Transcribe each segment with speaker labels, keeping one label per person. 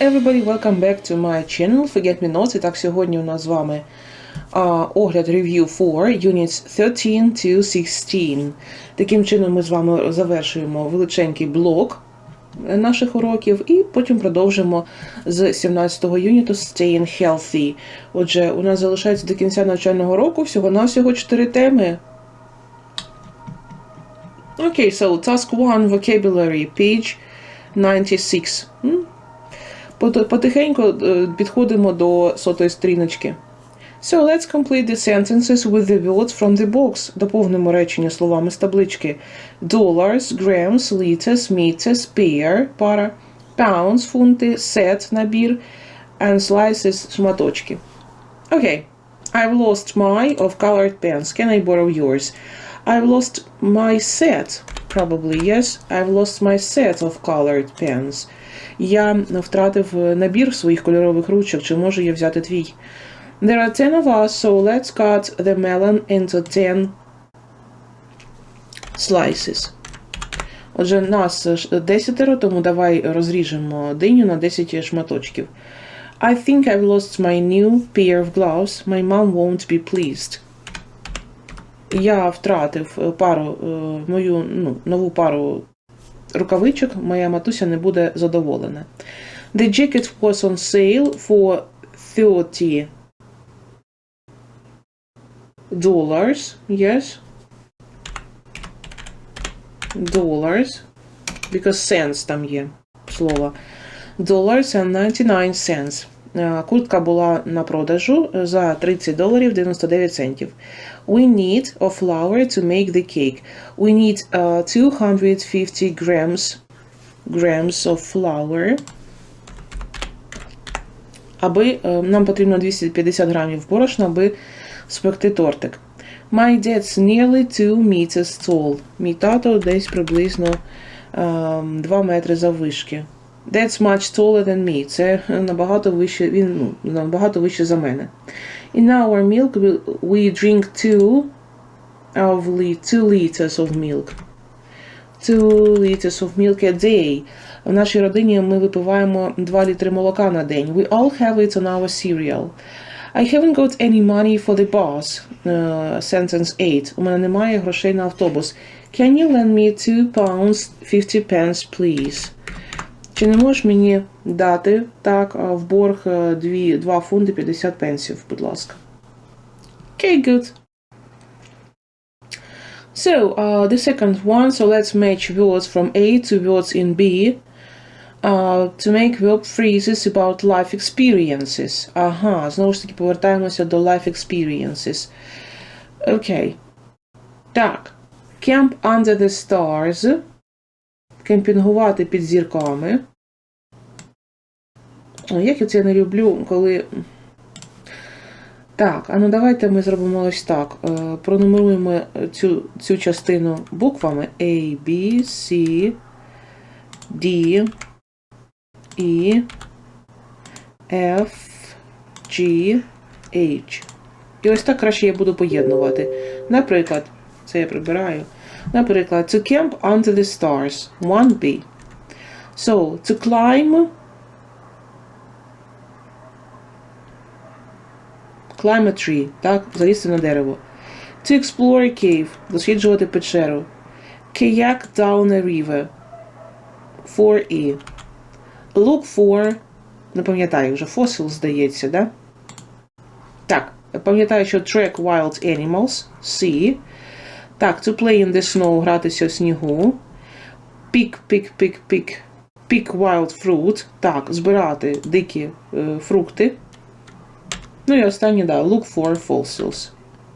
Speaker 1: everybody, welcome back to my channel Forget Me Not. І так, сьогодні у нас з вами а, огляд review for units 13 to 16. Таким чином ми з вами завершуємо величенький блок наших уроків і потім продовжимо з 17-го юніту Staying Healthy. Отже, у нас залишається до кінця навчального року всього-навсього 4 теми. Окей, okay, so task 1 vocabulary, page 96. М? Пот- Потихеньку е, підходимо до сотої стріночки. So let's complete the sentences with the words from the box. Доповнимо речення словами з таблички. Dollars, grams, liters, meters, pair, пара, pounds, фунти, set, набір, and slices, шматочки. Okay. I've lost my of colored pens. Can I borrow yours? I've lost my set. Probably yes. I've lost my set of colored pens. Я втратив набір своїх кольорових ручок. Чи можу я взяти твій? There are 10 of us, so let's cut the melon into 10 slices. Отже, нас десятеро, тому давай розріжемо диню на 10 шматочків. I think I've lost my new pair of gloves. My mom won't be pleased. Я втратив пару, е, мою ну, нову пару рукавичок. Моя матуся не буде задоволена. The jacket was on sale for 30 dollars. Yes. Dollars. Because cents там є слово. Dollars and 99 cents. Е, Куртка була на продажу за 30 доларів 99 центів. We need a flour to make the cake. We need uh, 250 grams grams of flour. Аби е, нам потрібно 250 грамів борошна, аби спекти тортик. My dad's nearly 2 meters tall. Мій тато десь приблизно 2 метри заввишки. That's much taller than me. Це набагато вище, він ну, набагато вище за мене. In our milk we, we drink two of li- two liters of milk. Two liters of milk a day. В нашій родині ми випиваємо 2 літри молока на день. We all have it on our cereal. I haven't got any money for the bus. Uh, sentence 8. У мене немає грошей на автобус. Can you lend me 2 pounds 50 pence, please? Чи не можеш мені дати так а, в борг 2, 2 фунти 50 пенсів, будь ласка? Okay, good. So, uh, the second one, so let's match words from A to words in B. Uh, to make verb phrases about life experiences. Ага, знову ж таки повертаємося до life experiences. Окей. Так. Camp under the stars. Кемпінгувати під зірками. Як я це не люблю, коли. Так, а ну давайте ми зробимо ось так. Е, Пронумеруємо цю, цю частину буквами A, B, C, D, E, F, G, H. І ось так краще я буду поєднувати. Наприклад, це я прибираю. Наприклад, to camp under the stars. 1B. So, to climb. Climb a tree. Так, залізти на дерево. To explore a cave. Досліджувати печеру. Kayak down a river. 4E. Look for. Не пам'ятаю вже, fossil, здається, да? Так, пам'ятаю, що track wild animals. C. Так, to play in the snow, гратися в снігу. Pick, pick, pick, pick. Pick wild fruit. Так, збирати дикі е, фрукти. Ну і останнє, да, look for fossils.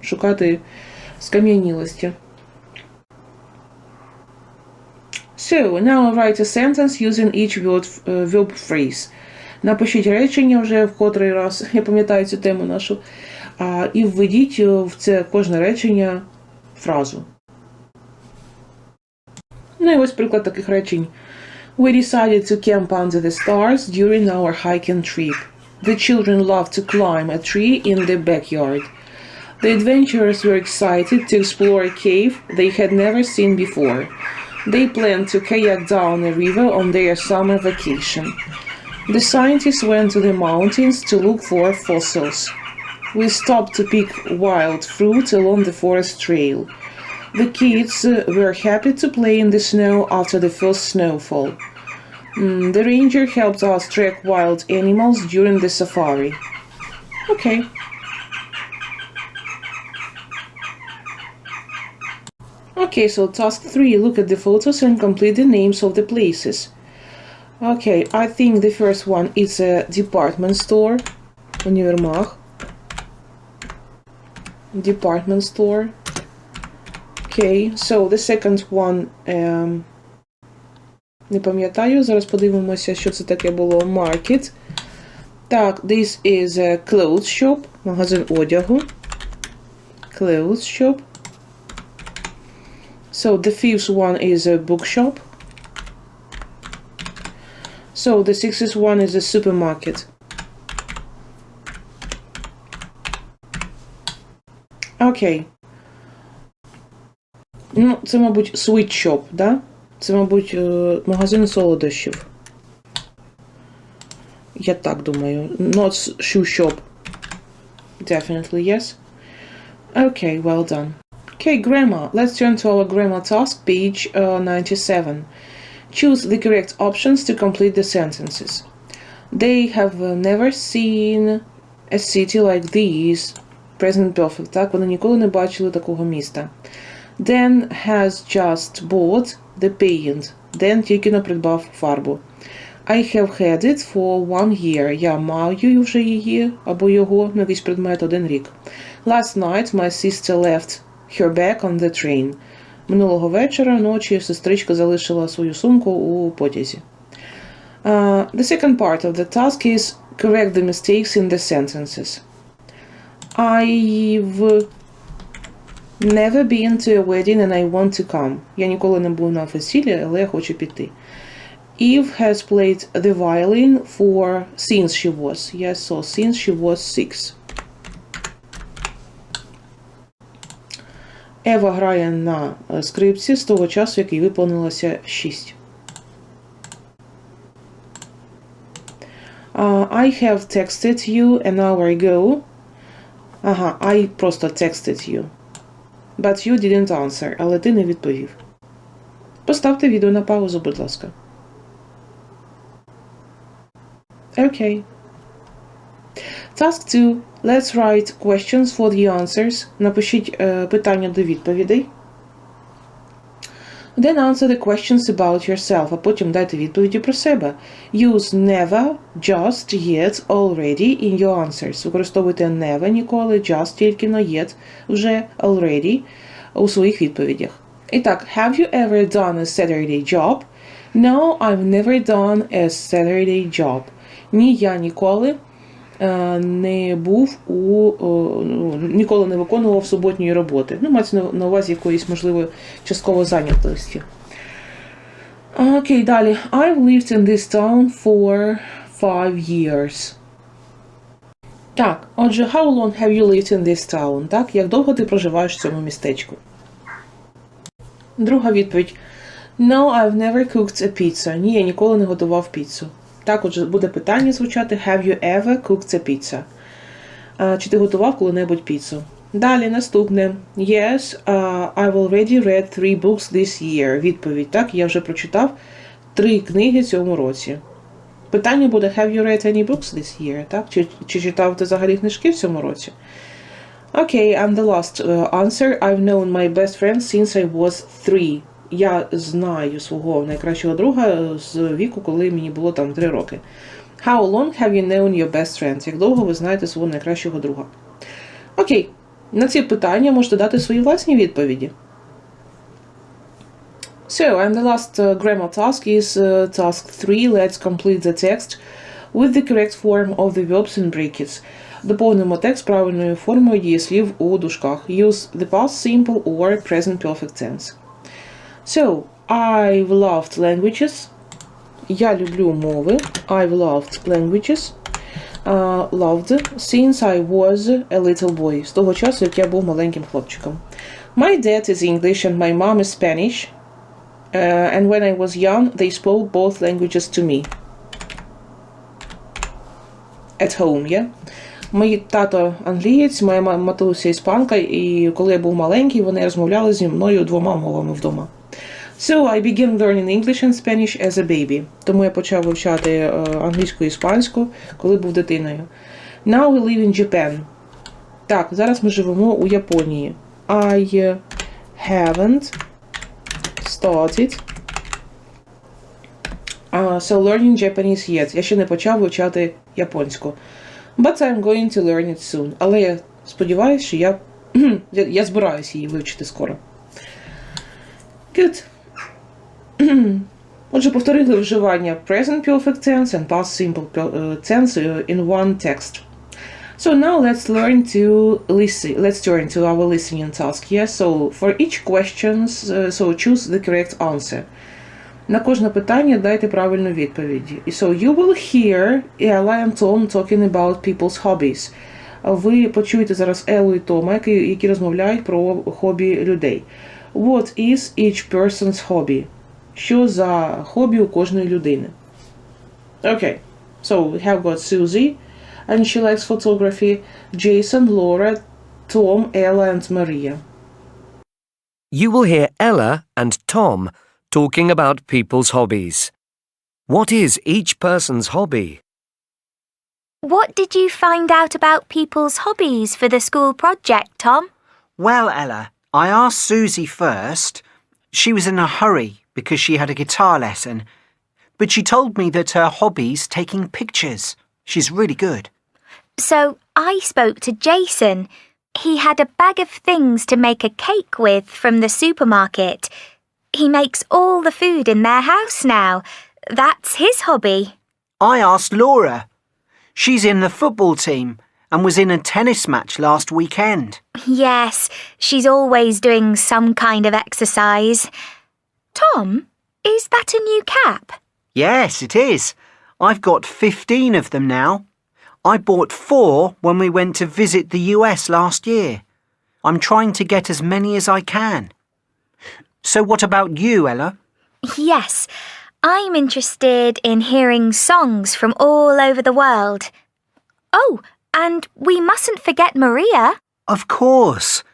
Speaker 1: Шукати скам'янілості. So, now write a sentence using each word, uh, verb phrase. Напишіть речення вже в котрий раз, я пам'ятаю цю тему нашу. А, і введіть в це кожне речення фразу. Ну і ось приклад таких речень. We decided to camp under the stars during our hiking trip. The children loved to climb a tree in the backyard. The adventurers were excited to explore a cave they had never seen before. They planned to kayak down a river on their summer vacation. The scientists went to the mountains to look for fossils. We stopped to pick wild fruit along the forest trail. The kids uh, were happy to play in the snow after the first snowfall. Mm, the ranger helped us track wild animals during the safari. Okay. Okay, so task 3 look at the photos and complete the names of the places. Okay, I think the first one is a department store. Універмаг. Department store. Okay, so the second one. Um, не пам'ятаю, зараз подивимося, що це таке було. Market. Так, this is a clothes shop, магазин одягу. Clothes shop. So the fifth one is a bookshop. So the sixth one is a supermarket. Окей. Ну, це, мабуть, sweet shop, да? Це, мабуть, е, магазин солодощів. Я так думаю. Not shoe shop. Definitely yes. Okay, well done. Okay, grammar. Let's turn to our grammar task, page uh, 97. Choose the correct options to complete the sentences. They have uh, never seen a city like this. Present perfect, так? Вони ніколи не бачили такого міста. Dan has just bought the paint. Dan тільки не придбав фарбу. I have had it for one year. Я маю вже її або його на якийсь предмет один рік. Last night my sister left her bag on the train. Минулого вечора ночі сестричка залишила свою сумку у потязі. Uh, the second part of the task is correct the mistakes in the sentences. I've never been to a wedding and I want to come. Я ніколи не був на весіллі, але я хочу піти. Eve has played the violin for since she was. Yes, so since she was six. Ева грає на е, скрипці з того часу, як їй виповнилося 6. Uh, I have texted you an hour ago. Ага, I просто texted you. But you didn't answer, але ти не відповів. Поставте відео на паузу, будь ласка. Okay. Task 2. Let's write questions for the answers. Напишіть е, питання до відповідей. Then answer the questions about yourself, а потім дайте відповіді про себе. Use never, just, yet, already in your answers. Використовуйте never ніколи, just тільки но yet, вже already у своїх відповідях. І так, have you ever done a Saturday job? No, I've never done a Saturday job. Ні, я ніколи е, не був у ну, ніколи не виконував суботньої роботи. Ну, мається на, увазі якоїсь, можливо, частково зайнятості. Окей, далі. I've lived in this town for five years. Так, отже, how long have you lived in this town? Так, як довго ти проживаєш в цьому містечку? Друга відповідь. No, I've never cooked a pizza. Ні, я ніколи не готував піцу. Також буде питання звучати Have you ever cooked a pizza? Чи ти готував коли-небудь піцу? Далі наступне. Yes, uh, I've already read three books this year. Відповідь. Так, я вже прочитав три книги цьому році. Питання буде Have you read any books this year? Так? Чи, чи читав ти взагалі книжки в цьому році? Окей, okay, and the last uh, answer. I've known my best friend since I was three. Я знаю свого найкращого друга з віку, коли мені було там 3 роки. How long have you known your best friend? Як довго ви знаєте свого найкращого друга? Окей, на ці питання можете дати свої власні відповіді. So, and the last uh, grammar task is uh, task 3. Let's complete the text with the correct form of the verbs in brackets. Доповнимо текст правильною формою дієслів у дужках. Use the past simple or present perfect tense. So, I've loved languages. Я люблю мови. I've loved languages. Uh, loved since I was a little boy. З того часу, як я був маленьким хлопчиком. My dad is English and my mom is Spanish. Uh, and when I was young, they spoke both languages to me. at home, yeah? Мої тато англієць, моя матуся іспанка, і коли я був маленький, вони розмовляли зі мною двома мовами вдома. So I began learning English and Spanish as a baby. Тому я почав вивчати англійську і іспанську, коли був дитиною. Now we live in Japan. Так, зараз ми живемо у Японії. I haven't started uh, so learning Japanese yet. Я ще не почав вивчати японську. But I'm going to learn it soon. Але я сподіваюся, що я я, я збираюся її вивчити скоро. Good. Отже, повторили вживання present perfect tense and past simple tense in one text. So now let's learn to listen. Let's turn to our listening task. Yes. So for each questions, uh, so choose the correct answer. На кожне питання дайте правильну відповідь. So you will hear Ella and Tom talking about people's hobbies. Ви почуєте зараз Елу і Тома, які розмовляють про хобі людей. What is each person's hobby? Що за хобі у кожної людини? Okay. So we have got Susie, and she likes photography. Jason, Laura, Tom, Ella, and Maria.
Speaker 2: You will hear Ella and Tom talking about people's hobbies. What is each person's hobby?
Speaker 3: What did you find out about people's hobbies for the school project, Tom?
Speaker 4: Well, Ella, I asked Susie first. She was in a hurry because she had a guitar lesson, but she told me that her hobby's taking pictures. She's really good.
Speaker 3: So I spoke to Jason. He had a bag of things to make a cake with from the supermarket. He makes all the food in their house now. That's his hobby.
Speaker 4: I asked Laura. She's in the football team and was in a tennis match last weekend.
Speaker 3: Yes, she's always doing some kind of exercise. Tom, is that a new cap?
Speaker 4: Yes, it is. I've got 15 of them now. I bought four when we went to visit the US last year. I'm trying to get as many as I can. So, what about you, Ella?
Speaker 3: Yes, I'm interested in hearing songs from all over the world. Oh, and we mustn't forget Maria.
Speaker 4: Of course.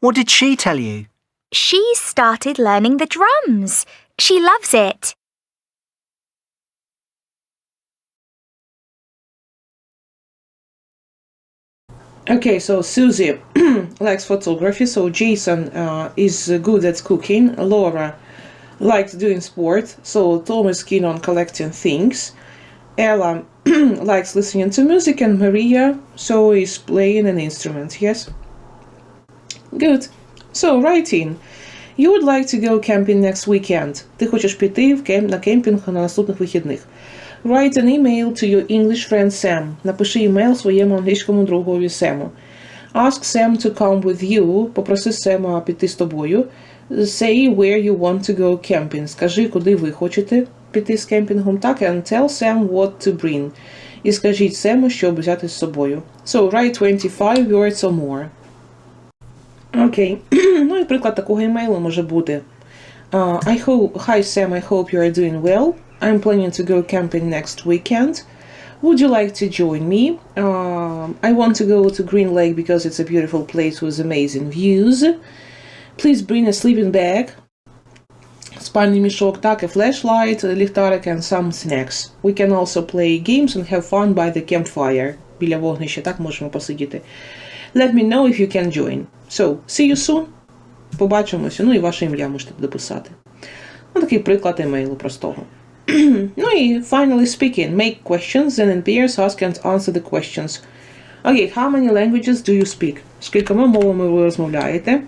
Speaker 4: What did she tell you?
Speaker 3: She's started learning the drums. She loves it.
Speaker 1: Okay, so Susie likes photography, so Jason uh, is good at cooking, Laura likes doing sport, so Tom is keen on collecting things, Ella likes listening to music, and Maria so is playing an instrument, yes? Good. So, write in. You would like to go camping next weekend. Ти хочеш піти в кемп, на кемпінг на наступних вихідних. Write an email to your English friend Sam. Напиши імейл своєму англійському другові Сему. Ask Sam to come with you. Попроси Сема піти з тобою. Say where you want to go camping. Скажи, куди ви хочете піти з кемпінгом. Так, and tell Sam what to bring. І скажіть Сему, щоб взяти з собою. So, write 25 words or more. Окей. ну і приклад такого імейлу може бути. Uh, I hope, hi Sam, I hope you are doing well. I'm planning to go camping next weekend. Would you like to join me? Um, I want to go to Green Lake because it's a beautiful place with amazing views. Please bring a sleeping bag, спальний мішок, так, a flashlight, ліхтарик and some snacks. We can also play games and have fun by the campfire. Біля вогнища, так, можемо посидіти. Let me know if you can join. So, see you soon. Побачимося. Ну і ваше ім'я можете дописати. Ну, такий приклад емейлу простого. ну і finally speaking, make questions, in pairs ask and answer the questions. Okay, how many languages do you speak? Скількома мовами ви розмовляєте?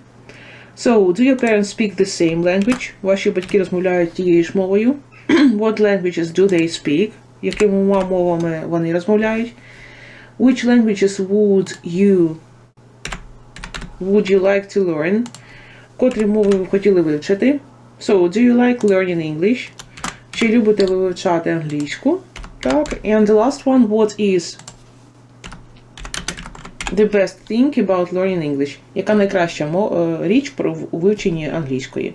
Speaker 1: So, do your parents speak the same language? Ваші батьки розмовляють тією ж мовою? What languages do they speak? Якими мовами вони розмовляють? Which languages would you would you like to learn? Котрі мови ви хотіли вивчити? So, do you like learning English? Чи любите ви вивчати англійську? Так. And the last one, what is the best thing about learning English? Яка найкраща річ про вивченні англійської?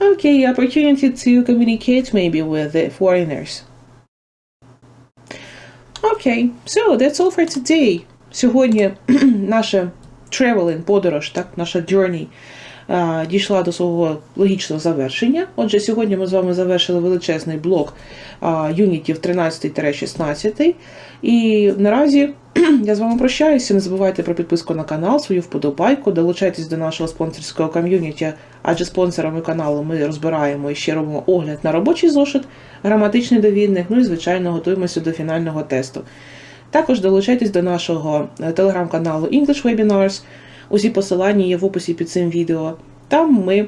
Speaker 1: Okay, opportunity to communicate maybe with the foreigners. Окей, so that's all for today. Сьогодні наша traveling, подорож, так, наша journey дійшла до свого логічного завершення. Отже, сьогодні ми з вами завершили величезний блок юнітів 13-16. І наразі я з вами прощаюся. Не забувайте про підписку на канал, свою вподобайку, долучайтесь до нашого спонсорського ком'юніті, адже спонсорами каналу ми розбираємо і ще робимо огляд на робочий зошит, граматичний довідник, ну і звичайно готуємося до фінального тесту. Також долучайтесь до нашого е, телеграм-каналу English Webinars. Усі посилання є в описі під цим відео. Там ми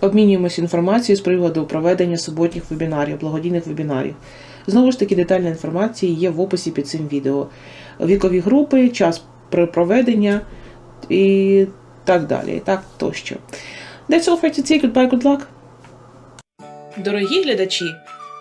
Speaker 1: обмінюємося інформацією з приводу проведення суботніх вебінарів, благодійних вебінарів. Знову ж таки, детальна інформація є в описі під цим відео. Вікові групи, час проведення і так далі. І так тощо. That's all for today. Goodbye, good luck. Дорогі глядачі,